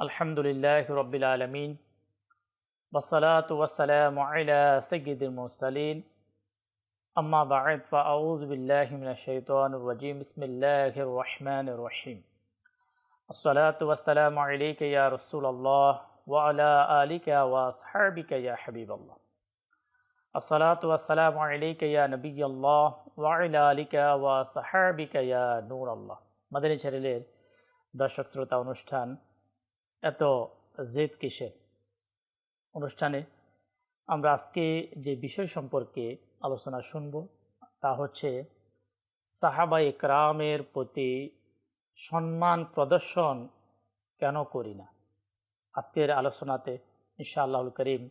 আলহামদুলিল্লাহ রবিল আলমিন বসলাত ওয়াসালাম আলা সঈদুল মুরসালিন আম্মা বাঈদ ফাউযু বিল্লাহি মিনাশ শাইতানির রাজিম বিসমিল্লাহির রহমানির রহিম الصلاة والسلام عليك يا رسول الله وعلى آلك وأصحابك يا حبيب الله الصلاة والسلام عليك يا نبي الله وعلى آلك وصحابك يا نور الله মাদানী চ্যানেলের দর্শক শ্রোতা অনুষ্ঠান এত জেদ কিসের? অনুষ্ঠানে আমরা আজকে যে বিষয় সম্পর্কে আলোচনা শুনব তা হচ্ছে সাহাবা ইকরামের প্রতি সম্মান প্রদর্শন কেন করি না? আজকের আলোচনাতে ইনশাআল্লাহুল করিম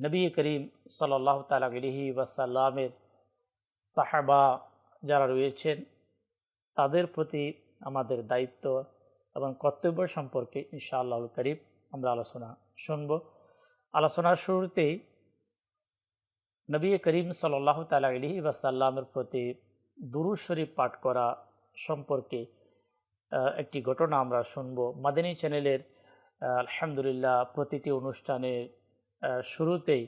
নবী করিম সাল্লাহ তালা আলহি ওয়াসাল্লামের সাহাবা যারা রয়েছেন, তাদের প্রতি আমাদের দায়িত্ব এবং কর্তব্য সম্পর্কে ইনশাআল্লাহুল করিম আমরা আলোচনা শুনব। আলোচনার শুরুতেই নবী করিম সাল্লাহ তালা আলহি ওয়াসাল্লামের প্রতি দুরুজ শরীফ পাঠ করা সম্পর্কে একটি ঘটনা আমরা শুনব। মাদিনী চ্যানেলের আলহামদুলিল্লাহ প্রতিটি অনুষ্ঠানের শুরুতেই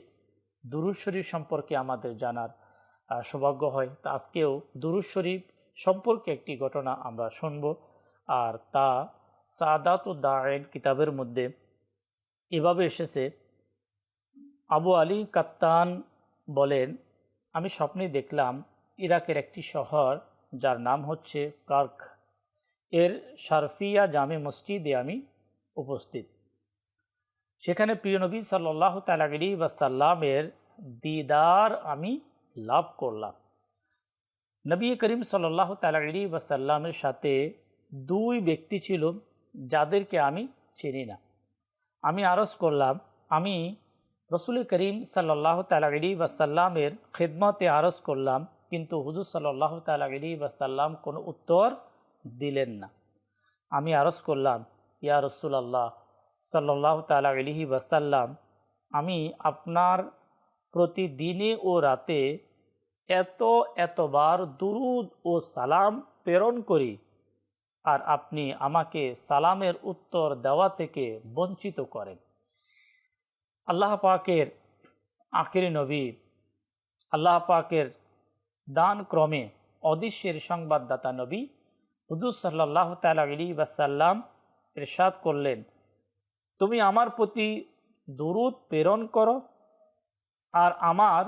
দুরুজ শরীফ সম্পর্কে আমাদের জানার সৌভাগ্য হয়। তা আজকেও দুরুজ শরীফ সম্পর্কে একটি ঘটনা আমরা শুনব। আর তা সাদাত ও দায়েন কিতাবের মধ্যে এভাবে এসেছে, আবু আলী কাত্তান বলেন, আমি স্বপ্নে দেখলাম ইরাকের একটি শহর যার নাম হচ্ছে কার্ক। এর শারফিয়া জামে মসজিদে আমি উপস্থিত। সেখানে প্রিয় নবী সাল্লাহ তালাগিরি ওয়াসাল্লামের দিদার আমি লাভ করলাম। নবী করিম সাল্লাহ তালাগিরি ওয়াসাল্লামের সাথে দুই ব্যক্তি ছিল যাদেরকে আমি চিনি না। আমি আরজ করলাম, আমি রসুল করিম সাল্লাহ তালাগিরি ওয়াসাল্লামের খেদমতে আরজ করলাম, কিন্তু হুজুর সাল্লাহ তালাগিরি ওয়াসাল্লাম কোনো উত্তর দিলেন না। আমি আরজ করলাম, ইয়া রসুল রসুলাল্লাহ সাল্লাহ তালা আলিহি ওয়াসাল্লাম, আমি আপনার প্রতিদিনে ও রাতে এত এতবার দুরুদ ও সালাম প্রেরণ করি আর আপনি আমাকে সালামের উত্তর দেওয়া থেকে বঞ্চিত করেন। আল্লাহ পাকের আখেরি নবী, আল্লাহ পাকের দান ক্রমে অদৃশ্যের সংবাদদাতা নবী হুদুর সাল্লাহ তালা আলী ওয়াসাল্লাম ইরশাদ করলেন, তুমি আমার প্রতি দুরুদ প্রেরণ করো আর আমার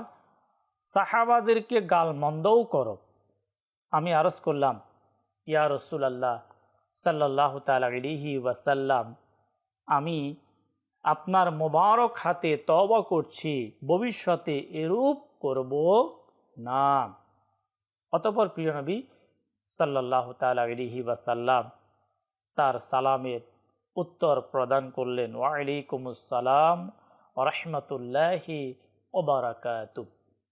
সাহাবাদেরকে গালমন্দও করো। আমি আরজ করলাম, ইয়া রসুল আল্লাহ সাল্লাহ তালিহি ওয়াসাল্লাম, আমি আপনার মোবারক হাতে তবা করছি, ভবিষ্যতে এরূপ করব না। অতপর প্রিয় নবী সাল্লাহ তালিহি ওয়াসাল্লাম তার সালামের উত্তর প্রদান করলেন ওয়ালাইকুমুসালাম রহমতুল্লাহি ওবারাকাতু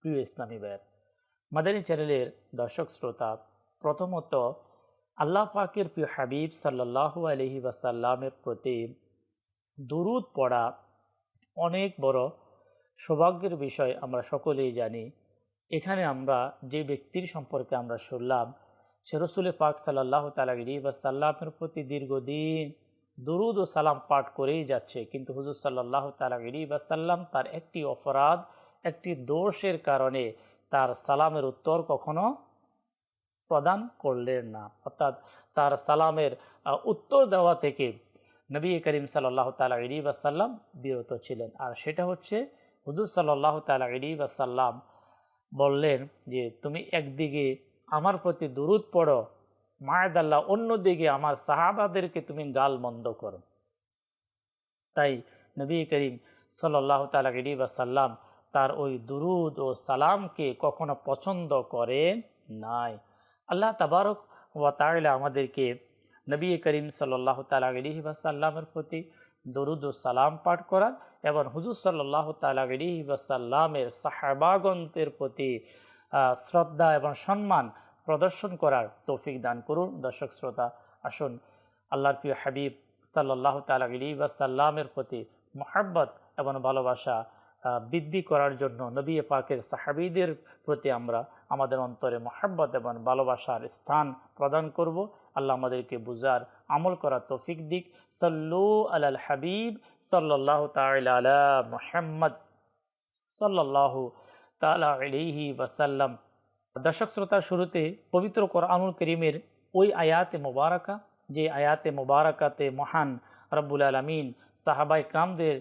প্রিয় ইসলামী বের মাদানী চ্যানেলের দর্শক শ্রোতা, প্রথমত আল্লাহ পাকের প্রিয় হাবিব সাল্লাহু আলহি ওয়াসাল্লামের প্রতি দুরুদ পড়া অনেক বড় সৌভাগ্যের বিষয় আমরা সকলেই জানি। এখানে আমরা যে ব্যক্তির সম্পর্কে আমরা শুনলাম, সে রসুল পাক সাল্লাহ বা সাল্লামের প্রতি দীর্ঘদিন দুরুদ ও সালাম পাঠ করেই যাচ্ছে। কিন্তু হুজুর সাল্লাহ বা সাল্লাম তার একটি অপরাধ, একটি দোষের কারণে তার সালামের উত্তর কখনো প্রদান করলেন না। অর্থাৎ তার সালামের উত্তর দেওয়া থেকে নবী করিম সাল্লাহ তালাগিরি বা সাল্লাম বিরত ছিলেন। আর সেটা হচ্ছে, হুজুর সাল্লাহ তালাগিরি বা সাল্লাম বললেন যে, তুমি একদিকে আমার প্রতি দুরুদ পড়ো, মায়েদাল্লাহ অন্যদিকে আমার সাহাবাদেরকে তুমি গাল মন্দ করো। তাই নবী করিম সাল্লাহ তালাগিরি বা সাল্লাম তার ওই দুরুদ ও সালামকে কখনো পছন্দ করেন নাই। আল্লাহ তাবারক ওয়া তাইলা আমাদেরকে নবী করিম সাল্লাহ তালাগিরি বা সাল্লামের প্রতি দরুদ ও সালাম পাঠ করার এবং হুজুর সাল্লাহ তালাগিরি বা সাল্লামের সাহাবাগন্তের প্রতি শ্রদ্ধা এবং সম্মান প্রদর্শন করার তৌফিক দান করুন। দর্শক শ্রোতা, আসুন আল্লাহর প্রিয় হাবিব সাল্লাহ তালি ওয়াসাল্লামের প্রতি মহাব্বত এবং ভালোবাসা বৃদ্ধি করার জন্য নবী পাকের সাহাবিদের প্রতি আমরা আমাদের অন্তরে মহাব্বত এবং ভালোবাসার স্থান প্রদান করব। আল্লাহ আমাদেরকে বুজার আমল করা তৌফিক দিক। সাল্লু আলাল হাবিব সাল্লাহ আলা মুহাম্মদ, সাল্লাল্লাহু তাআলা ওয়াসাল্লাম। দর্শক শ্রোতার শুরুতে পবিত্র কোরআনুল করিমের ওই আয়াতে মোবারকা, যে আয়াতে মোবারকাতে মহান রব্বুল আলমিন সাহাবাই কামদের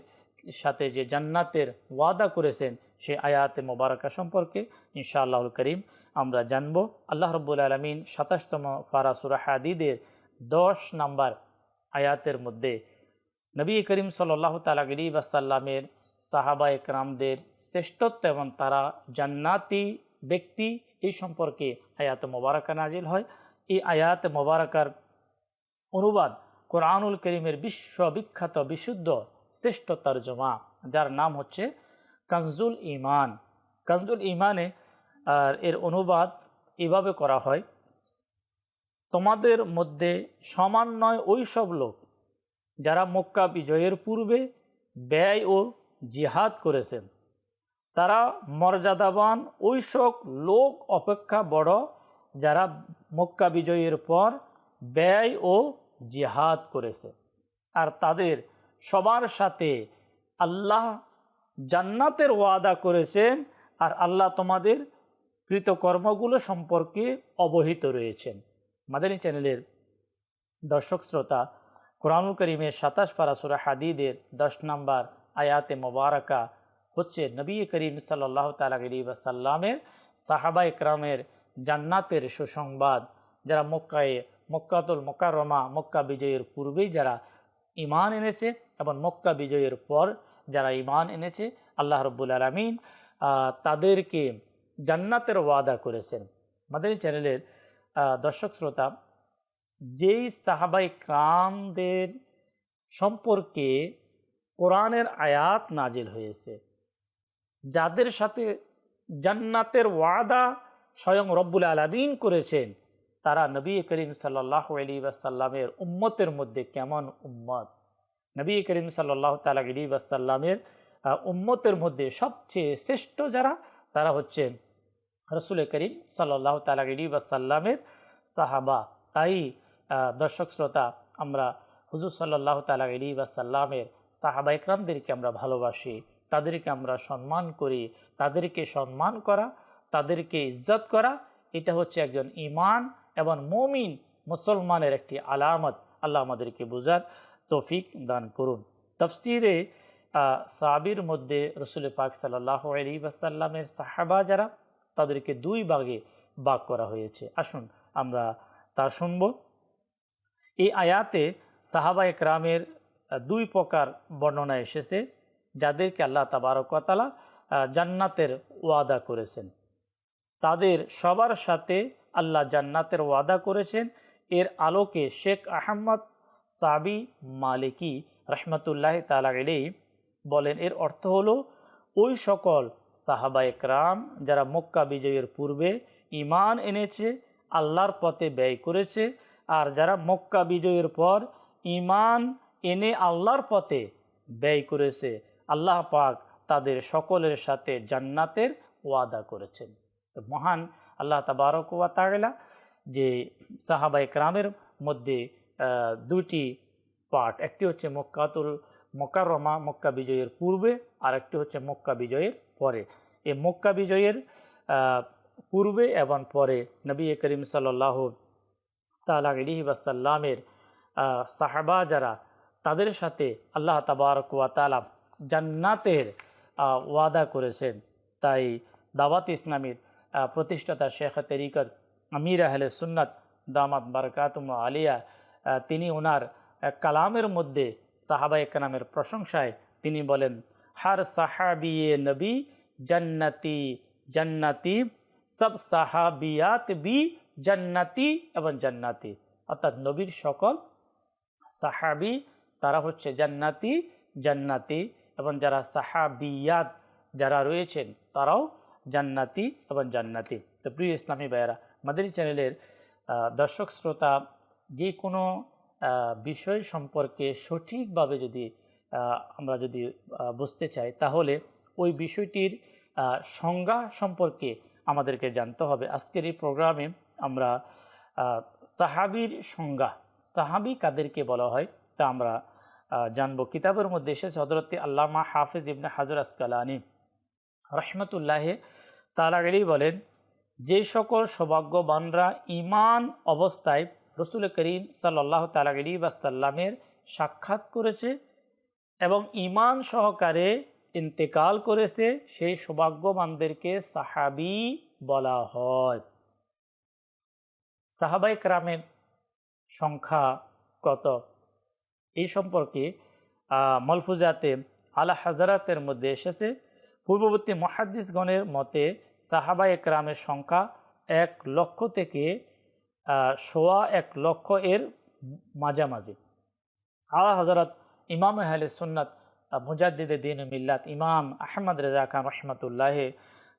সাথে যে জান্নাতের ওয়াদা করেছেন, সে আয়াতে মোবারকা সম্পর্কে ইনশাআল্লাহুল করিম আমরা জানব। আল্লাহ রব্বুল আলমিন সাতাশতম ফারাসুরা হাদিদের দশ নাম্বার আয়াতের মধ্যে নবী করিম সাল্লাহ তালাগলি বাসাল্লামের সাহাবা একরামদের শ্রেষ্ঠত্ব এবং তারা জান্নাতি ব্যক্তি এই সম্পর্কে আয়াত মোবারকা নাজিল হয়। এই আয়াত মোবারকার অনুবাদ কোরআনুল করিমের বিশ্ববিখ্যাত, বিশুদ্ধ শ্রেষ্ঠ তর্জমা, যার নাম হচ্ছে কানজুল ইমান কানজুল ইমানে আর এর অনুবাদ এভাবে করা হয়, তোমাদের মধ্যে সমান নয় ওই সব লোক যারা মক্কা বিজয়ের পূর্বে ব্যয় ও জিহাদ করেছেন। তারা মর্যাদাবান ওই সব লোক অপেক্ষা বড় যারা মক্কা বিজয়ের পর ব্যয় ও জিহাদ করেছে। আর তাদের সবার সাথে আল্লাহ জান্নাতের ওয়াদা করেছেন আর আল্লাহ তোমাদের কৃতকর্মগুলো সম্পর্কে অবহিত রয়েছেন। মাদানী চ্যানেলের দর্শক শ্রোতা, কোরআনুল করিমের সাতাশ ফারাসুরা হাদিদের দশ নম্বর আয়াতে মোবারকা হচ্ছে নবী করিম সাল্লাহ তালি ওয়াসাল্লামের সাহাবা ইকরামের জান্নাতের সুসংবাদ। যারা মক্কায়, মক্কাতুল মোকারমা মক্কা বিজয়ের পূর্বেই যারা ইমান এনেছে এবং মক্কা বিজয়ের পর যারা ইমান এনেছে, আল্লাহ রব্বুল আলমিন তাদেরকে জান্নাতের ওয়াদা করেছেন। আমাদের চ্যানেলের দর্শক শ্রোতা, যেই সাহাবাই ক্রামদের সম্পর্কে কোরআনের আয়াত নাজিল হয়েছে, যাদের সাথে জান্নাতের ওয়াদা স্বয়ং রব্বুল আলমিন করেছেন তারা নবী করিম সাল্লাহ আলী ওয়াসাল্লামের উম্মতের মধ্যে কেমন উম্মত? নবী করিম সাল্লাহ তালা আলী ওয়াসাল্লামের আহ, উম্মতের মধ্যে সবচেয়ে শ্রেষ্ঠ যারা তারা হচ্ছেন রসুল করিম সাল্লাহ তালা আলী ওয়াসাল্লামের সাহাবা। তাই দর্শক শ্রোতা আমরা হুজুর সাল্লাহ তালা আলী ওয়াসাল্লামের সাহাবা ইকরামদেরকে আমরা ভালোবাসি। তাদেরকে আমরা সম্মান করি। তাদেরকে সম্মান করা তাদেরকে ইজ্জত করা এটা হচ্ছে একজন ইমান এবং মমিন মুসলমানের একটি আলামত আল্লাহ আমাদেরকে বোঝার তৌফিক দান করুন। তফসিরে সাবির মধ্যে রসুল পাক সাল্লাহ আলী ওয়াসাল্লামের সাহাবা যারা, তাদেরকে দুই ভাগে ভাগ করা হয়েছে। আসুন আমরা তা শুনব। এই আয়াতে সাহাবা একরামের দুই প্রকার বর্ণনা এসেছে, যাদেরকে আল্লাহ তাবারকতালা জান্নাতের ওয়াদা করেছেন। তাদের সবার সাথে আল্লাহ জান্নাতের ওয়াদা করেছেন। এর আলোকে শেখ আহম্মদ সাবি মালিকি রহমতুল্লাহ তালা বলেন, এর অর্থ হলো, ওই সকল সাহাবা একরাম যারা মক্কা বিজয়ের পূর্বে ইমান এনেছে, আল্লাহর পথে ব্যয় করেছে, আর যারা মক্কা বিজয়ের পর ইমান এনে আল্লাহর পথে ব্যয় করেছে, আল্লাহ পাক তাদের সকলের সাথে জান্নাতের ওয়াদা করেছেন। তো মহান আল্লাহ তাবারক ওয়া তাআলা যে সাহাবা একরামের মধ্যে দুটি পার্ট একটি হচ্ছে মক্কাতুল মক্কারমা মক্কা বিজয়ের পূর্বে, আর একটি হচ্ছে মক্কা বিজয়ের পরে। এই মক্কা বিজয়ের পূর্বে এবং পরে নবী করিম সাল্লাহ তালা আলিহি বাসাল্লামের সাহাবা যারা, তাদের সাথে আল্লাহ তাবারক ওয়া তাআলা জান্নাতের ওয়াদা করেছেন। তাই দাওয়াত ইসলামীর প্রতিষ্ঠাতা শেখ তরিকত আমির আহলে সুন্নত দামাত বারকাতুম আলিয়া তিনি ওনার কালামের মধ্যে সাহাবা একরামের প্রশংসায় তিনি বলেন, হার সাহাবিয়ে নবী জান্নাতি জান্নাতি, সব সাহাবিয়াত বি জান্নাতি এবং জান্নাতি। অর্থাৎ নবীর সকল সাহাবি, তারা হচ্ছে জান্নাতি জান্নাতি এবং যারা সাহাবিয়াত যারা রয়েছেন, তারাও জান্নাতি এবং জান্নাতি। তো প্রিয় ইসলামী ভাইয়েরা মাদারি চ্যানেলের দর্শক শ্রোতা, যে কোনো বিষয় সম্পর্কে সঠিকভাবে যদি আমরা যদি বুঝতে চাই, তাহলে ওই বিষয়টির সংজ্ঞা সম্পর্কে আমাদেরকে জানতে হবে। আজকের এই প্রোগ্রামে আমরা সাহাবির সংজ্ঞা, সাহাবি কাদেরকে বলা হয়, তা আমরা জানব। কিতাবের মধ্যে এসেছে হজরতে আল্লামা হাফিজ ইবনে হাজর আসকালানি। রহমতুল্লাহে তালাগেলি বলেন, যে সকল সৌভাগ্যবানরা ইমান অবস্থায় রসুল করিম সাল্লাহ তালাগলি বাসাল্লামের সাক্ষাৎ করেছে এবং ইমান সহকারে ইন্তেকাল করেছে, সেই সৌভাগ্যবানদেরকে সাহাবি বলা হয়। সাহাবাই ক্রামের সংখ্যা কত? এই সম্পর্কে মলফুজাতে আলা হাজারাতের মধ্যে এসেছে। পূর্ববর্তী মহাদ্দিসগণের মতে সাহাবা একরামের সংখ্যা এক লক্ষ থেকে সোয়া এক লক্ষ এর মাঝামাঝি। আলা হজরত ইমাম আহলে সুন্নত মুজাদ্দিদে দিন মিল্লাত ইমাম আহমদ রেজা খান রহমতুল্লাহ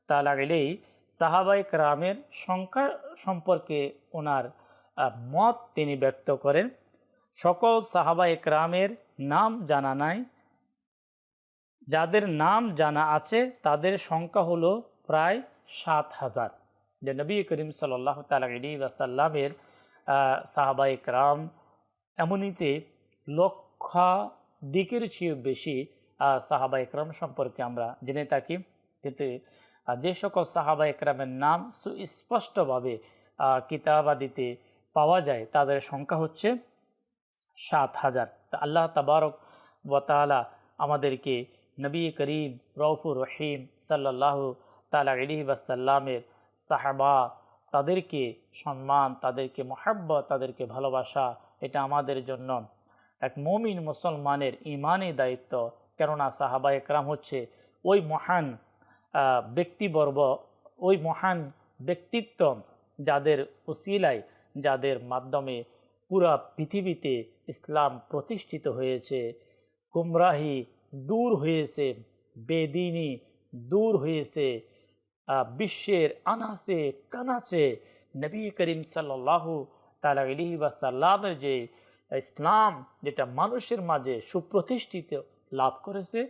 তালা গেলেই সাহাবাই রামের সংখ্যা সম্পর্কে ওনার মত তিনি ব্যক্ত করেন। সকল সাহাবা একরামের নাম জানা নাই। যাদের নাম জানা আছে, তাদের সংখ্যা হলো প্রায় সাত হাজার। যে নবী করিম সাল্লাহ তালি ওয়াসাল্লামের সাহাবা ইকরাম এমনিতে লক্ষাধিকের চেয়ে বেশি সাহাবা একরাম সম্পর্কে আমরা জেনে থাকি। কিন্তু যে সকল সাহাবা একরামের নাম সুস্পষ্টভাবে কিতাবাদিতে পাওয়া যায়, তাদের সংখ্যা হচ্ছে সাত হাজার। তা আল্লাহ তাবারক ওয়াতালা আমাদেরকে নবী করিম রৌফুর রহিম সাল্লাহ তালা আলি বাসাল্লামের সাহাবা, তাদেরকে সম্মান, তাদেরকে মহাব্বত, তাদেরকে ভালোবাসা, এটা আমাদের জন্য এক মমিন মুসলমানের ইমানই দায়িত্ব। কেননা সাহাবা একরাম হচ্ছে ওই মহান ব্যক্তিবর্গ, ওই মহান ব্যক্তিত্ব যাদের উসিলায় যাদের মাধ্যমে পুরা পৃথিবীতে ইসলাম প্রতিষ্ঠিত হয়েছে। গুমরাহি দূর হয়েছে, বেদিনী দূর হয়েছে বিশ্বের আনাসে কানাচে নবী করিম সাল্লাহু তালা আলিহি সাল্লামের যে ইসলাম, যেটা মানুষের মাঝে সুপ্রতিষ্ঠিত লাভ করেছে,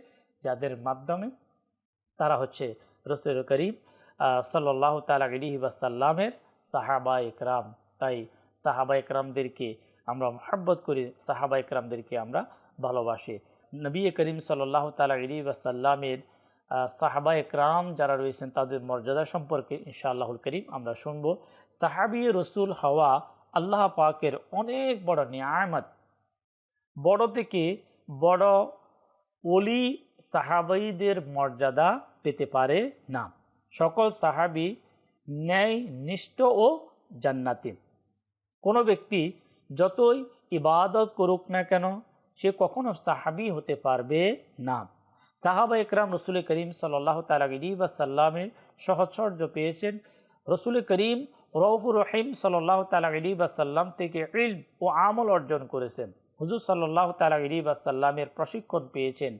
যাদের মাধ্যমে তারা হচ্ছে রসুল করিম সাল্লাহ তালা আলিহি সাল্লামের সাহাবা ইকরাম তাই সাহাবা ইকরামদেরকে আমরা মহাব্বত করি, সাহাবা ইকরামদেরকে আমরা ভালোবাসি। নবী করিম সাল্লাহ তালা আলী ওয়াসাল্লামের সাহাবা একরাম যারা রয়েছেন তাদের মর্যাদা সম্পর্কে ইনশাআল্লাহুল করিম আমরা শুনব। সাহাবি রসুল হওয়া আল্লাহ পাকের অনেক বড় নিয়ামত। বড় থেকে বড় ওলি সাহাবাইদের মর্যাদা পেতে পারে না। সকল সাহাবি ন্যায় নিষ্ঠ ও জান্নাতি। কোনো ব্যক্তি যতই ইবাদত করুক না কেন সে কখনো সাহাবি হতে পারবে না। সাহাবা একরাম রসুল করিম সাল্লাহ তালি বা সাল্লামের সহচর্য পেয়েছেন। রসুল করিম রৌফুর রহিম সাল্লাহ তালি বা সাল্লাম থেকে ইল ও আমল অর্জন করেছেন। হুজুর সাল্লাহ তালি বা সাল্লামের প্রশিক্ষণ পেয়েছেন।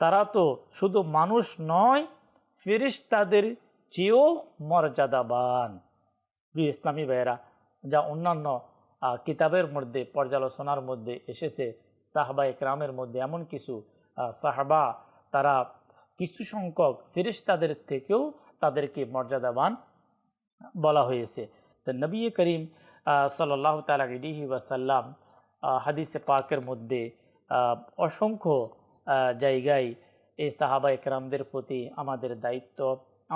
তারা তো শুধু মানুষ নয় ফেরিস্তাদের চেয়েও মর্যাদাবান। প্রিয় ইসলামী ভাইয়েরা, যা অন্যান্য কিতাবের মধ্যে, পর্যালোচনার মধ্যে এসেছে সাহাবা একরামের মধ্যে এমন কিছু সাহাবা, তারা কিছু সংখ্যক ফেরিস্তাদের থেকেও তাদেরকে মর্যাদাবান বলা হয়েছে। তো নবী করিম সাল্লাহ তালিহি ওয়াসাল্লাম হাদিসে পাকের মধ্যে অসংখ্য জায়গায় এই সাহাবা একরামদের প্রতি আমাদের দায়িত্ব,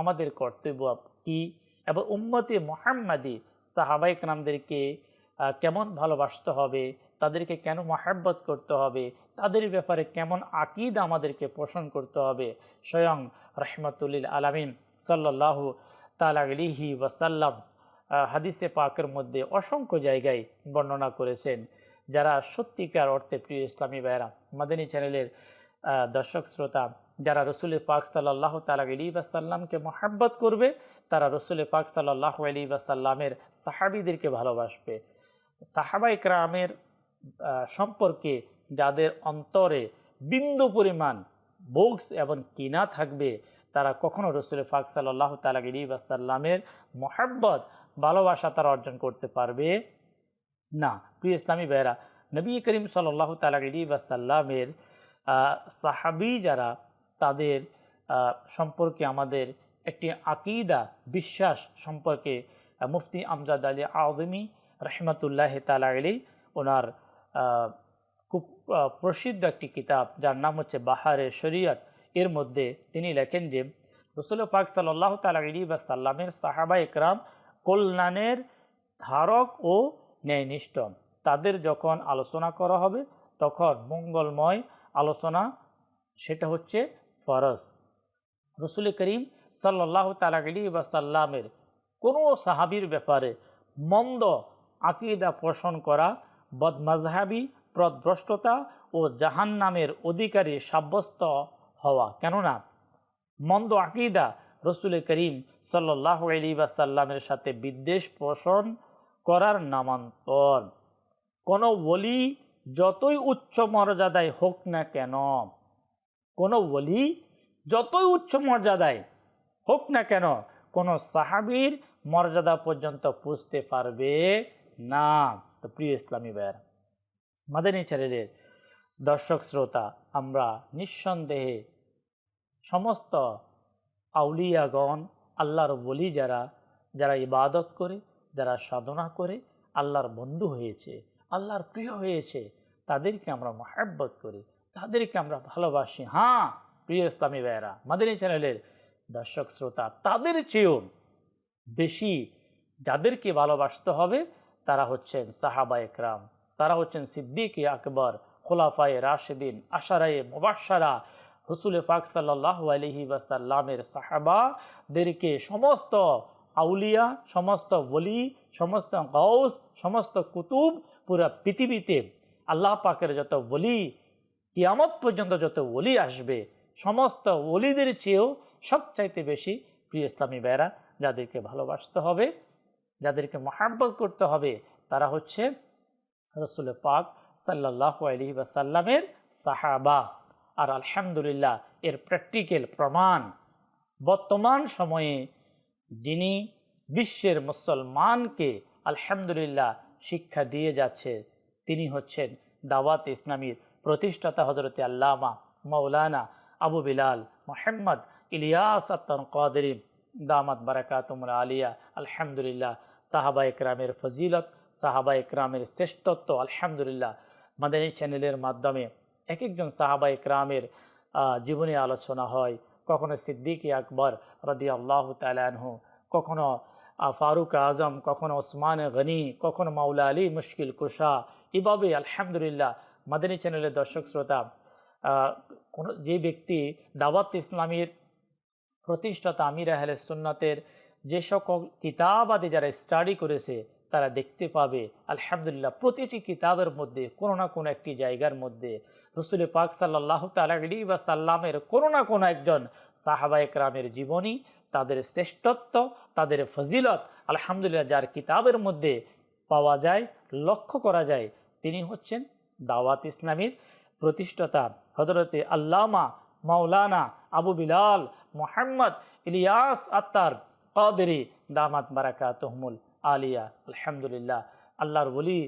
আমাদের কর্তব্য কি এবং উম্মতে মোহাম্মদী সাহাবা একরামদেরকে কেমন ভালোবাসতে হবে তাদেরকে কেন মহাব্বত করতে হবে? তাদের ব্যাপারে কেমন আকিদ আমাদেরকে পোষণ করতে হবে? স্বয়ং রহমতুল্লিল আলামিন সাল্লাহ তালাহি ওয়াসাল্লাম হাদিসে পাকের মধ্যে অসংখ্য জায়গায় বর্ণনা করেছেন। যারা সত্যিকার অর্থে প্রিয় ইসলামী ভাইরা মাদানী চ্যানেলের দর্শক শ্রোতা, যারা রসুল পাক সাল্লাহ তালা আলী বাসাল্লামকে মহাব্বত করবে, তারা রসুল পাক সাল্লাহ আলী বাসাল্লামের সাহাবিদেরকে ভালোবাসবে। সাহাবা ইকরামের সম্পর্কে যাদের অন্তরে বিন্দু পরিমাণ বোগস এবং কিনা থাকবে, তারা কখনো রসুল পাক সাল্লাহ তালা আলী বাসাল্লামের মহাব্বত, ভালোবাসা তারা অর্জন করতে পারবে না। প্রিয় ইসলামী ভাইরা নবী করিম সাল্লাহ তালি বাসাল্লামের সাহাবি যারা, তাদের সম্পর্কে আমাদের একটি আকিদা, বিশ্বাস সম্পর্কে মুফতি আমজাদ আলী আদমি রহমতুল্লাহ তালা আলী ওনার খুব প্রসিদ্ধ একটি কিতাব, যার নাম হচ্ছে বাহারে শরিয়ত। এর মধ্যে তিনি লেখেন যে, রসুল পাক সাল্লাহ তালা আলী বা সাল্লামের সাহাবা একরাম কল্যাণের ধারক ও ন্যায়নিষ্ঠ। তাদের যখন আলোচনা করা হবে, তখন মঙ্গলময় আলোচনা, সেটা হচ্ছে ফরজ। রসুল করিম সাল্লাহ তালাগলি বা সাল্লামের কোনো সাহাবির ব্যাপারে মন্দ আকিদা পোষণ করা বদমাজহাবি, প্রদভ্রষ্টতা ও জাহান নামের অধিকারী সাব্যস্ত হওয়া। কেননা, মন্দ আকিদা রসুল করিম সাল্লাহ আলী বা সাল্লামের সাথে বিদ্বেষ পোষণ করার নামান্তর। কোনো ওলি যতই উচ্চ মর্যাদায় হোক না কেন, কোনো ওলি যতই উচ্চ মর্যাদায় হোক না কেন, কোনো সাহাবির মর্যাদা পর্যন্ত পুষতে পারবে না। তো প্রিয় ইসলামী ভাইয়ের মাদানী চ্যানেলের দর্শক শ্রোতা, আমরা নিঃসন্দেহে সমস্ত আউলিয়াগণ, আল্লাহর বলি যারা যারা ইবাদত করে, যারা সাধনা করে, আল্লাহর বন্ধু হয়েছে, আল্লাহর প্রিয় হয়েছে, তাদেরকে আমরা মহাব্বত করি, তাদেরকে আমরা ভালোবাসি। হ্যাঁ প্রিয় ইসলামী ভাইয়েরা মাদানী চ্যানেলের দর্শক শ্রোতা, তাদের চেয়েও বেশি যাদেরকে ভালোবাসতে হবে তারা হচ্ছেন সাহাবা একরাম, তারা হচ্ছেন সিদ্দিক আকবর, খোলাফায়ে রাশেদিন, আশারায়ে মুবাসারা রসুল পাক সাল্লাহ আলহি ওয়াসাল্লামের সাহাবাদেরকে সমস্ত আউলিয়া, সমস্ত বলি সমস্ত গৌস সমস্ত কুতুব পুরা পৃথিবীতে আল্লাহ পাকের যত বলি কিয়ামত পর্যন্ত যত ওলি আসবে, সমস্ত ওলিদের চেয়েও সবচাইতে বেশি প্রিয় ইসলামী বেড়া যাদেরকে ভালোবাসতে হবে। যাদেরকে মহাব্বত করতে হবে, তারা হচ্ছে রসুল পাক সাল্লাহ আলহি ওয়াসাল্লামের সাহাবা। আর আলহামদুলিল্লাহ, এর প্র্যাকটিক্যাল প্রমাণ, বর্তমান সময়ে যিনি বিশ্বের মুসলমানকে আলহামদুলিল্লাহ শিক্ষা দিয়ে যাচ্ছে, তিনি হচ্ছেন দাওয়াত ইসলামীর প্রতিষ্ঠাতা হজরত আল্লামা মৌলানা আবু বিলাল মোহাম্মদ ইলিয়াস আত্তান কাদরিম দামাত বারাকাতুমুল আলিয়া, আলহামদুলিল্লাহ। সাহাবা একরামের ফজিলত সাহাবা একরামের শ্রেষ্ঠত্ব, আলহামদুলিল্লাহ। মাদানী চ্যানেলের মাধ্যমে এক একজন সাহাবা একরামের জীবনে আলোচনা হয়। কখনো সিদ্দিক আকবর রদি আল্লাহ তালানহু কখনো ফারুক আজম, কখনো ওসমান গনি, কখনো মাউলা আলী মুশকিল কুশা। এভাবে আলহামদুলিল্লাহ মাদানী চ্যানেলের দর্শক শ্রোতা কোনো যে ব্যক্তি দাওয়াত ইসলামীর প্রতিষ্ঠাতা আমির আহলে সুন্নতের যে সকল কিতাব আদি যারা স্টাডি করেছে, তারা দেখতে পাবে, আলহামদুলিল্লাহ, প্রতিটি কিতাবের মধ্যে, কোনো না কোনো একটি জায়গার মধ্যে রসুল পাক সাল্লাহ তালি বা সাল্লামের কোনো না কোনো একজন সাহাবা একরামের জীবনী, তাদের শ্রেষ্ঠত্ব, তাদের ফজিলত, আলহামদুলিল্লাহ, যার কিতাবের মধ্যে পাওয়া যায়, লক্ষ্য করা যায়, তিনি হচ্ছেন দাওয়াত ইসলামীর প্রতিষ্ঠাতা হজরতে আল্লামা মাওলানা আবু বিলাল মোহাম্মদ ইলিয়াস আত্মার কাদেরি, দামাত বারাকা তহমুল আলিয়া, আলহামদুলিল্লাহ। আল্লাহর বলি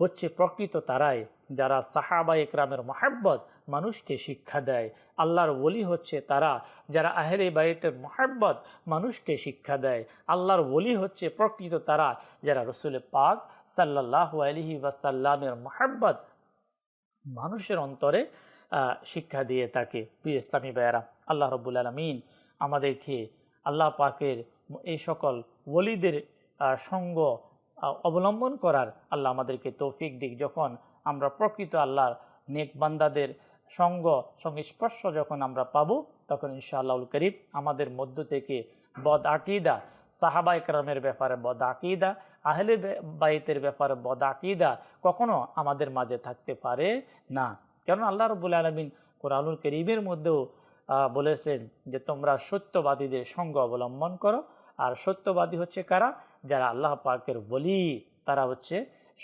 হচ্ছে প্রকৃত তারাই, যারা সাহাবা একরামের মহাব্বত মানুষকে শিক্ষা দেয়। আল্লাহর ওলি হচ্ছে তারা, যারা আহলে বায়তের মহাব্বত মানুষকে শিক্ষা দেয়। আল্লাহর ওলি হচ্ছে প্রকৃত তারা, যারা রসুল পাক সাল্লাহ আলহি ওয়াসাল্লামের মহাব্বত মানুষের অন্তরে শিক্ষা দিয়ে থাকে প্রিয় ইসলামী বেয়ারা আল্লাহ রব্বুল আলমিন আমাদেরকে আল্লাহ পাকের এই সকল ওলিদের সঙ্গ অবলম্বন করার আল্লাহ আমাদেরকে তৌফিক দিক। যখন আমরা প্রকৃত আল্লাহর নেক বান্দাদের সঙ্গ, সংস্পর্শ যখন আমরা পাবো, তখন ইনশাআল্লাহুল করিম আমাদের মধ্য থেকে বদ আকিদা, সাহাবা একরামের ব্যাপারে বদ আকিদা, আহলে বাইতের ব্যাপারে বদ আকিদা কখনো আমাদের মাঝে থাকতে পারে না। কেন আল্লাহ রবুল আলমিন কোরআনুল করিমের মধ্যেও বলেছেন যে তোমরা সত্যবাদীদের সঙ্গ অবলম্বন করো। আর সত্যবাদী হচ্ছে কারা? যারা আল্লাহ পাকের বলি তারা হচ্ছে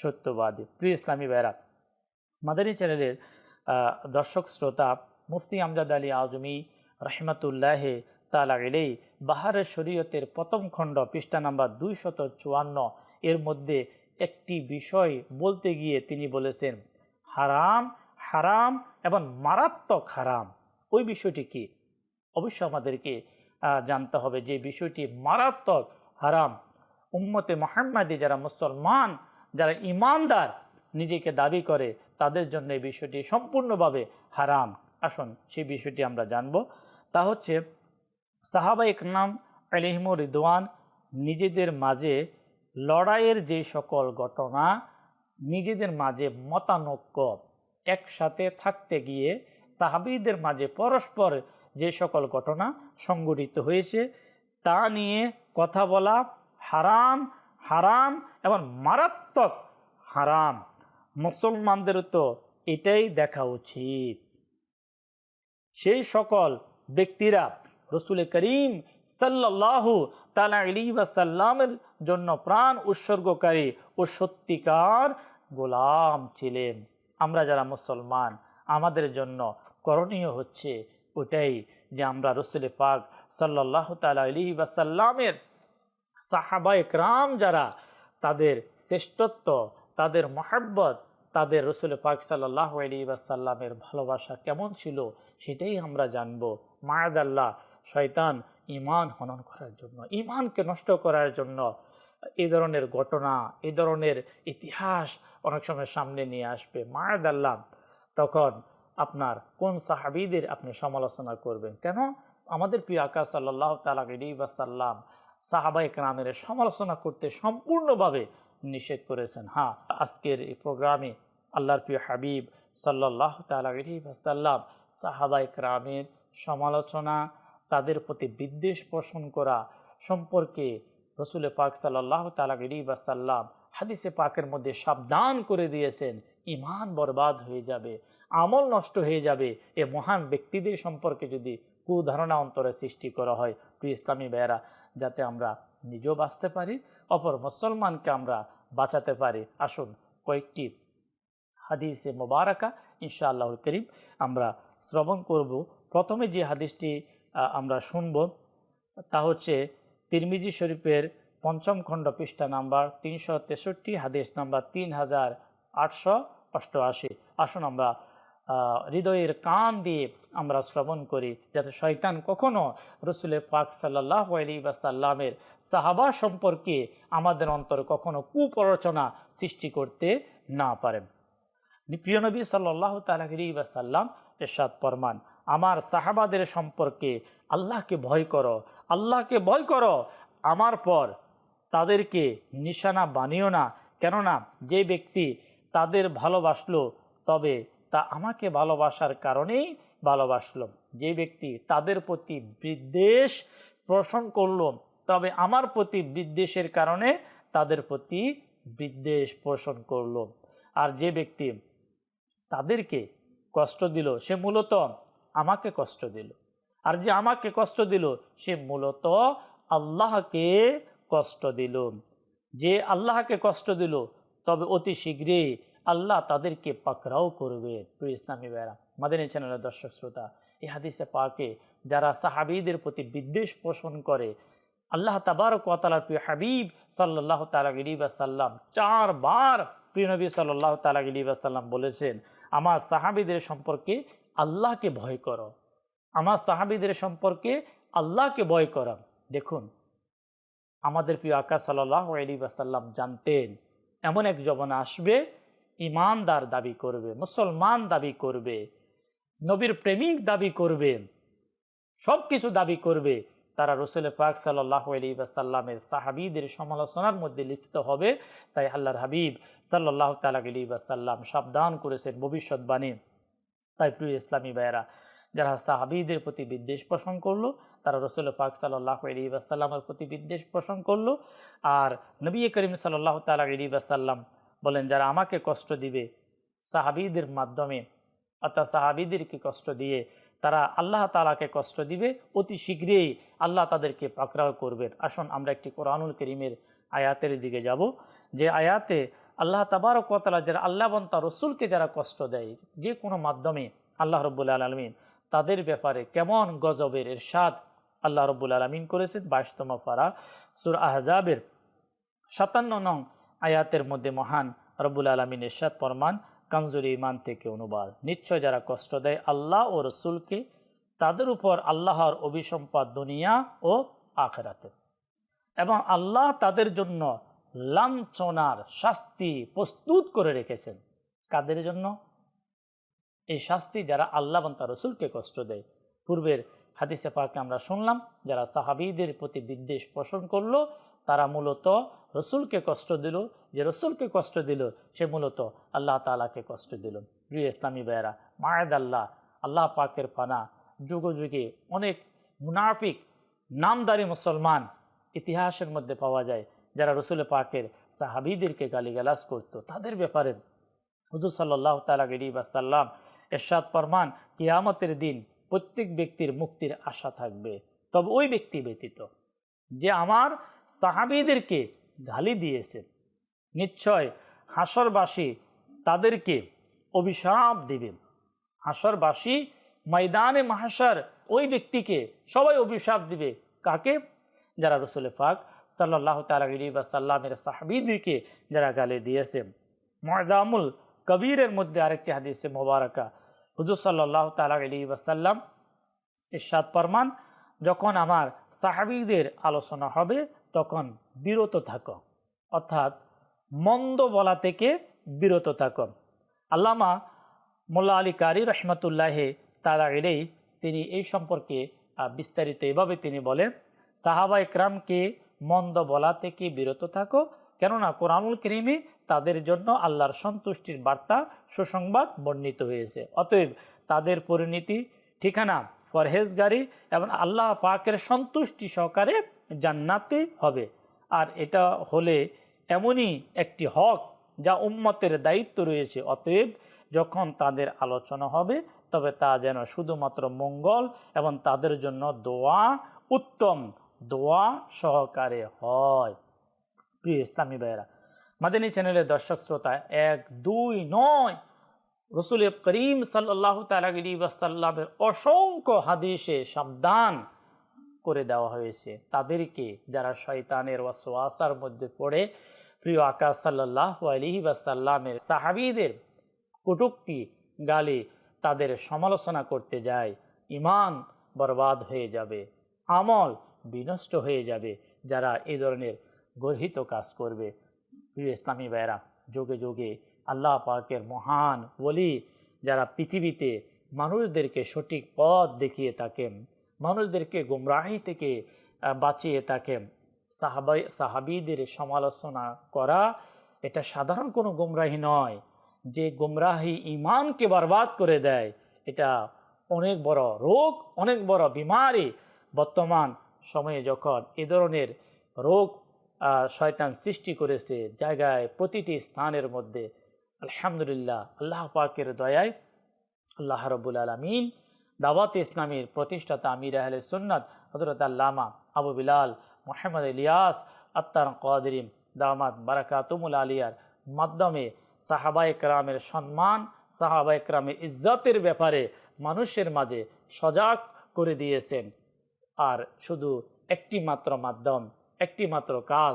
সত্যবাদী। প্রিয় ইসলামী বেড়া মাদানী চ্যানেলের দর্শক, শ্রোতা মুফতি আমজাদ আলী আজমি রহমতুল্লাহে তালা এলেই বাহারের শরীয়তের প্রথম খণ্ড পৃষ্ঠা নাম্বার দুইশত চুয়ান্ন, এর মধ্যে একটি বিষয় বলতে গিয়ে তিনি বলেছেন, হারাম হারাম এবং মারাত্মক হারাম। ওই বিষয়টি কি? অবশ্যই আমাদেরকে জানতে হবে যে বিষয়টি মারাত্মক হারাম। উম্মতে মোহাম্মদী যারা মুসলমান, যারা ইমানদার নিজেকে দাবি করে, তাদের জন্য এই বিষয়টি সম্পূর্ণভাবে হারাম। আসুন, সেই বিষয়টি আমরা জানব। তা হচ্ছে সাহাবা ইকনাম আলিহিম রিদওয়ান নিজেদের মাঝে লড়াইয়ের যে সকল ঘটনা, নিজেদের মাঝে মতানৈক্য একসাথে থাকতে গিয়ে সাহাবিদের মাঝে পরস্পর যে সকল ঘটনা সংঘটিত হয়েছে, তা নিয়ে কথা বলা হারাম হারাম এবং মারাত্মক হারাম। মুসলমানদের তো এটাই দেখা উচিত। সেই সকল ব্যক্তিরা রসুল করিম সাল্লাহ তালা আলী সাল্লামের জন্য প্রাণ উৎসর্গকারী ও সত্যিকার গোলাম ছিলেন। আমরা যারা মুসলমান, আমাদের জন্য করণীয় হচ্ছে ওটাই যে আমরা রসুল পাক সাল্লাহ তালা আলী সাল্লামের সাহাবা একরাম যারা, তাদের শ্রেষ্ঠত্ব, তাদের মহাব্বত, তাদের রসুল পাক সাল্লাহ আলী সাল্লামের ভালোবাসা কেমন ছিল সেটাই আমরা জানব। মায়াদ আল্লাহ শয়তান ইমান হনন করার জন্য, ইমানকে নষ্ট করার জন্য এই ধরনের ঘটনা, এই ধরনের ইতিহাস অনেক সময় সামনে নিয়ে আসবে। মায়াদ আল্লাহ তখন আপনার কোন সাহাবিদের আপনি সমালোচনা করবেন? কেন? আমাদের প্রিয় আকাশ সাল্লাহ তালা সাল্লাম সাহাবা একরামের সমালোচনা করতে সম্পূর্ণভাবে নিষেধ করেছেন। হ্যাঁ আজকের এই প্রোগ্রামে আল্লাহর প্রিয় হাবিব সাল্লাহ তালাম সাহাবা একরামের সমালোচনা, তাদের প্রতি বিদ্বেষ পোষণ করা সম্পর্কে রসুল পাক সাল্লাহ তালাম হাদিসে পাকের মধ্যে সাবধান করে দিয়েছেন ইমান বরবাদ হয়ে যাবে, আমল নষ্ট হয়ে যাবে। এ মহান ব্যক্তিদের সম্পর্কে যদি কুধারণা অন্তরে সৃষ্টি করা হয়, প্রিয় ইসলামী বেয়েরা যাতে আমরা নিজেও বাঁচতে পারি, অপর মুসলমানকে আমরা বাঁচাতে পারি। আসুন কয়েকটি হাদিসে মোবারকা ইনশা আল্লাহুল করিম, আমরা শ্রবণ করব। প্রথমে যে হাদিসটি আমরা শুনব, তা হচ্ছে তিরমিজি শরীফের পঞ্চম খণ্ড পৃষ্ঠা নাম্বার তিনশো তেষট্টি, হাদিস নাম্বার তিন হাজার আটশো অষ্টআশি। আসুন আমরা হৃদয়ের কান দিয়ে আমরা শ্রবণ করি, যাতে শয়তান কখনও রসুলের পাক সাল্লাহ আলী সাল্লামের সাহাবা সম্পর্কে আমাদের অন্তরে কখনো কুপ্ররচনা সৃষ্টি করতে না পারেন প্রিয় নবী সাল্লাহ তালাহি সাল্লাম এরশাদ ফরমান, আমার সাহাবাদের সম্পর্কে আল্লাহকে ভয় করো, আল্লাহকে ভয় করো। আমার পর তাদেরকে নিশানা বানিও না, কেননা যে ব্যক্তি তাদের ভালোবাসলো, তবে তা আমাকে ভালোবাসার কারণেই ভালোবাসলো। যে ব্যক্তি তাদের প্রতি বিদ্বেষ পোষণ করল, তবে আমার প্রতি বিদ্বেষের কারণে তাদের প্রতি বিদ্বেষ পোষণ করল। আর যে ব্যক্তি তাদেরকে কষ্ট দিল, সে মূলত আমাকে কষ্ট দিল। আর যে আমাকে কষ্ট দিল, সে মূলত আল্লাহকে কষ্ট দিল। যে আল্লাহকে কষ্ট দিল, তবে অতি শীঘ্রই আল্লাহ তাদেরকে পাকড়াও করবে। প্রিয় ইসলামী বেড়া মাদানী চ্যানেলের দর্শক শ্রোতা, এই হাদিসে পাকে যারা সাহাবিদের প্রতি বিদ্বেষ পোষণ করে, আল্লাহ তাবারক ওয়াতালার প্রিয় হাবিব সাল্লাহ তালা সাল্লাম চারবার প্রিয় নবী সাল্লাহ তালা সাল্লাম বলেছেন, আমার সাহাবিদের সম্পর্কে আল্লাহকে ভয় করো। আমার সাহাবিদের সম্পর্কে আল্লাহকে ভয় করা। দেখুন, আমাদের প্রিয় আকাশ সাল্লাহ আলী সাল্লাম জানতেন, এমন এক জমানা আসবে, ইমানদার দাবি করবে, মুসলমান দাবি করবে, নবীর প্রেমিক দাবি করবে সব কিছু দাবি করবে। তারা রসুল পাক সাল্লাহ আলী সাল্লামের সাহাবিদের সমালোচনার মধ্যে লিপ্ত হবে। তাই আল্লাহর হাবিব সাল্লাহ তালা আলী সাল্লাম সাবধান করেছেন ভবিষ্যৎবাণী। তাই প্রিয় ইসলামী ভাইয়েরা যারা সাহাবিদের প্রতি বিদ্বেষ পোষণ করল, তারা রসুল পাক সাল্লাহ আলী সাল্লামের প্রতি বিদ্বেষ পোষণ করল। আর নবী করিম সাল্লাহ তালা আলী বলেন, যারা আমাকে কষ্ট দিবে, সাহাবিদের মাধ্যমে, অর্থাৎ সাহাবিদেরকে কষ্ট দিয়ে তারা আল্লাহ তালাকে কষ্ট দিবে, অতি শীঘ্রই আল্লাহ তাদেরকে পাকড়াও করবেন। আসুন, আমরা একটি কোরআনুল করিমের আয়াতের দিকে যাব, যে আয়াতে আল্লাহ তাবারক তালা যারা, আল্লাহ বন তার রসুলকে যারা কষ্ট দেয়, যে কোনো মাধ্যমে আল্লাহ রব্বুল আলমিন তাদের ব্যাপারে কেমন গজবের এর এরশাদ আল্লাহ রব্বুল আলমিন করেছেন? বাইশতম ফারা, সুর আহজাবের সাতান্ন নং আয়াতের মধ্যে মহান রব্বুল আলমিন এরশাদ ফরমান কানজুল ইমান থেকে অনুবাদ। নিশ্চয় যারা কষ্ট দেয়, আল্লাহ ও রসুলকে তাদের উপর আল্লাহর অভিসম্পাদ দুনিয়া ও আখেরাতে। এবং আল্লাহ তাদের জন্য লাঞ্ছনার শাস্তি প্রস্তুত করে রেখেছেন। কাদের জন্য? এই শাস্তি যারা আল্লাহ তার রসুলকে কষ্ট দেয়। পূর্বের হাদিসে পাকে আমরা শুনলাম, যারা সাহাবিদের প্রতি বিদ্বেষ পোষণ করল, তারা মূলত রসুলকে কষ্ট দিল। যে রসুলকে কষ্ট দিল, সে মূলত আল্লাহ তালাকে কষ্ট দিল। প্রিয় ইসলামী বেয়েরা মায়েদ আল্লাহ আল্লাহ পাকের পানা যুগ যুগে অনেক মুনাফিক, নামদারি মুসলমান ইতিহাসের মধ্যে পাওয়া যায়, যারা রসুল পাকের সাহাবিদেরকে গালিগালাজ করত। তাদের ব্যাপারে হুজুর সাল্লাহ তালা গিরি বাসাল্লাম এরশাদ ফরমান কিয়ামতের দিন প্রত্যেক ব্যক্তির মুক্তির আশা থাকবে। তবে ওই ব্যক্তি ব্যতীত যে আমার সাহাবিদেরকে গালি দিয়েছে, নিশ্চয় হাসরবাসী তাদেরকে অভিশাপ দিবে। হাসরবাসী ময়দানে মাহাসার ওই ব্যক্তিকে সবাই অভিশাপ দিবে। কাকে? যারা রসুল ফাক সাল্লাহ তালি বা সাল্লামের সাহাবিদিকে যারা গালি দিয়েছে। ময়দামুল কবিরের মধ্যে আরেকটি হাদিসে মোবারকা হুজুর সাল্লাহ তালা আলী ওয়াসাল্লাম ইরশাদ ফরমান, যখন আমার সাহাবিদের আলোচনা হবে, তখন বিরত থাকো। অর্থাৎ মন্দ বলা থেকে বিরত থাকো। আল্লামা মোল্লা আলী কারি রহমতুল্লাহে তারা এলেই তিনি এই সম্পর্কে বিস্তারিত এভাবে তিনি বলেন সাহাবা ইকরামকে মন্দ বলা থেকে বিরত থাকো, কেননা কোরআনুল করিমে তাদের জন্য আল্লাহর সন্তুষ্টির বার্তা সুসংবাদ বর্ণিত হয়েছে। অতএব তাদের পরিণতি, ঠিকানা, পরহেজগারি এবং আল্লাহ পাকের সন্তুষ্টি সহকারে জান্নাতে হবে। আর এটা হলে এমনই একটি হক যা উম্মতের দায়িত্ব রয়েছে। অতএব যখন তাদের আলোচনা হবে, তবে তা যেন শুধুমাত্র মঙ্গল এবং তাদের জন্য দোয়া, উত্তম দোয়া সহকারে হয়। প্রিয় ইসলামী ভাইয়েরা মাদানী চ্যানেলের দর্শক শ্রোতা, এক, দুই, নয়, রসুল করিম সাল্লাহ তালাগিরি ওয়াসাল্লামের অসংখ্য হাদিসে সাবধান করে দেওয়া হয়েছে। তাদেরকে যারা শয়তানের ওয়াসওয়াসার মধ্যে পড়ে, প্রিয় আকাশ সাল্লাহ আলহি ওয়াসাল্লামের সাহাবিদের কটুক্তি গালি তাদের সমালোচনা করতে যায় ইমান বরবাদ হয়ে যাবে, আমল বিনষ্ট হয়ে যাবে, যারা এই ধরনের গর্হিত কাজ করবে। প্রিয় ইসলামী ভাইরা যোগে যোগে আল্লাহ পাকের মহান বলি যারা পৃথিবীতে মানুষদেরকে সঠিক পথ দেখিয়ে থাকেন, মানুষদেরকে গুমরাহি থেকে বাঁচিয়ে থাকেন, সাহাবাই, সাহাবিদের সমালোচনা করা এটা সাধারণ কোনো গুমরাহি নয়। যে গুমরাহি ইমানকে বরবাদ করে দেয়, এটা অনেক বড় রোগ, অনেক বড় বিমারি। বর্তমান সময়ে যখন এ ধরনের রোগ শয়তান সৃষ্টি করেছে জায়গায় প্রতিটি স্থানের মধ্যে। আলহামদুলিল্লাহ, আল্লাহ পাকের দয়ায় আল্লাহ রবুল আলমিন দাওয়াত ইসলামীর প্রতিষ্ঠাতা আমির আহলে সুন্নত হজরত আল্লামা আবু বিলাল মোহাম্মদ ইলিয়াস আত্মার কদরিম দামাত বারাকাতুমুল আলিয়ার মাধ্যমে সাহাবা একরামের সম্মান সাহাবা একরামের ইজ্জতের ব্যাপারে মানুষের মাঝে সজাগ করে দিয়েছেন। আর শুধু একটি মাত্র মাধ্যম একটি মাত্র কাজ,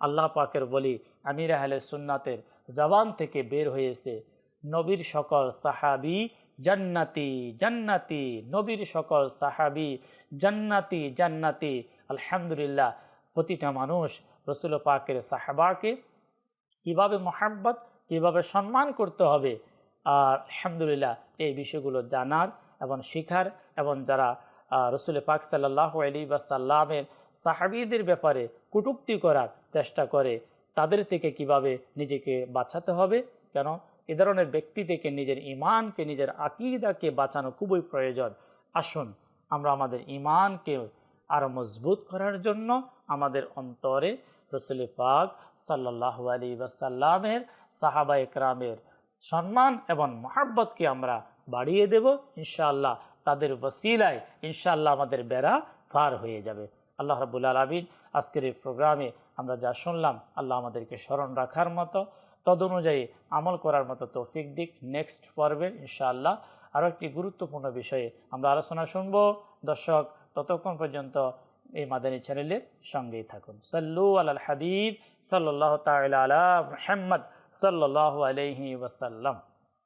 আল্লাহ পাকের বলি, আমির আহলে সুন্নাতের জবান থেকে বের হয়েছে। নবীর সকল সাহাবি জান্নাতি জান্নাতি, নবীর সকল সাহাবি জান্নাতি জান্নাতি, আলহামদুলিল্লাহ। প্রতিটা মানুষ রসুল পাকের সাহাবাকে কীভাবে মোহাব্বত, কীভাবে সম্মান করতে হবে, আর আলহামদুলিল্লাহ এই বিষয়গুলো জানার এবং শিখার এবং যারা রসুল পাক সাল্লাহ আলী বা সাল্লামের সাহাবিদের ব্যাপারে কুটুক্তি করার চেষ্টা করে, তাদের থেকে কীভাবে নিজেকে বাঁচাতে হবে? কেন? এ ধরনের ব্যক্তি থেকে নিজের ইমানকে নিজের আকিদাকে বাঁচানো খুবই প্রয়োজন। আসুন আমরা আমাদের ইমানকে আরও মজবুত করার জন্য আমাদের অন্তরে রসুল পাক সাল্লাহ আলী ওয়াসাল্লামের সাহাবা একরামের সম্মান এবং মহাব্বতকে আমরা বাড়িয়ে দেব। ইনশাআল্লাহ তাদের ওসিলায় ইনশাআল্লাহ আমাদের বেড়া ফার হয়ে যাবে। আল্লাহ রাবুল আলমিন আজকের এই প্রোগ্রামে আমরা যা শুনলাম, আল্লাহ আমাদেরকে স্মরণ রাখার মতো, তদনুযায়ী আমল করার মতো তৌফিক দিক। নেক্সট পর্বে ইনশাআল্লাহ আরও একটি গুরুত্বপূর্ণ বিষয়ে আমরা আলোচনা শুনব। দর্শক, ততক্ষণ পর্যন্ত এই মাদানী চ্যানেলের সঙ্গেই থাকুন। সাল্লু আল হাবিব সাল্লাহ মোহাম্মদ সাল্লাহ আলহি ওয়াসাল্লাম।